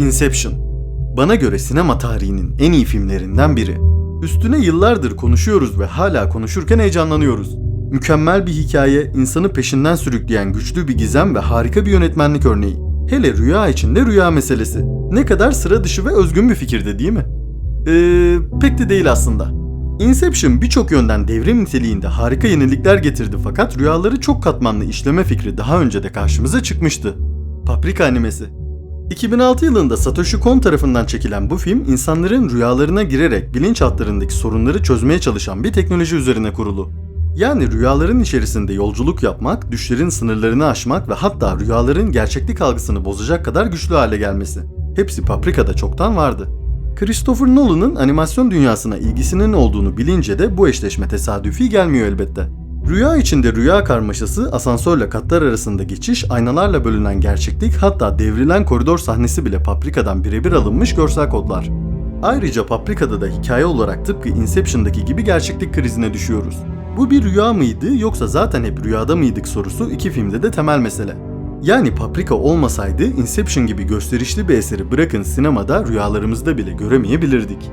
Inception. Bana göre sinema tarihinin en iyi filmlerinden biri. Üstüne yıllardır konuşuyoruz ve hala konuşurken heyecanlanıyoruz. Mükemmel bir hikaye, insanı peşinden sürükleyen güçlü bir gizem ve harika bir yönetmenlik örneği. Hele rüya içinde rüya meselesi. Ne kadar sıra dışı ve özgün bir fikirde değil mi? Eee pek de değil aslında. Inception birçok yönden devrim niteliğinde harika yenilikler getirdi fakat rüyaları çok katmanlı işleme fikri daha önce de karşımıza çıkmıştı. Paprika animesi. 2006 yılında Satoshi Kon tarafından çekilen bu film insanların rüyalarına girerek bilinçaltlarındaki sorunları çözmeye çalışan bir teknoloji üzerine kurulu. Yani rüyaların içerisinde yolculuk yapmak, düşlerin sınırlarını aşmak ve hatta rüyaların gerçeklik algısını bozacak kadar güçlü hale gelmesi. Hepsi Paprika'da çoktan vardı. Christopher Nolan'ın animasyon dünyasına ilgisinin olduğunu bilince de bu eşleşme tesadüfi gelmiyor elbette. Rüya içinde rüya karmaşası, asansörle katlar arasında geçiş, aynalarla bölünen gerçeklik hatta devrilen koridor sahnesi bile Paprika'dan birebir alınmış görsel kodlar. Ayrıca Paprika'da da hikaye olarak tıpkı Inception'daki gibi gerçeklik krizine düşüyoruz. Bu bir rüya mıydı yoksa zaten hep rüyada mıydık sorusu iki filmde de temel mesele. Yani Paprika olmasaydı Inception gibi gösterişli bir eseri bırakın sinemada rüyalarımızda bile göremeyebilirdik.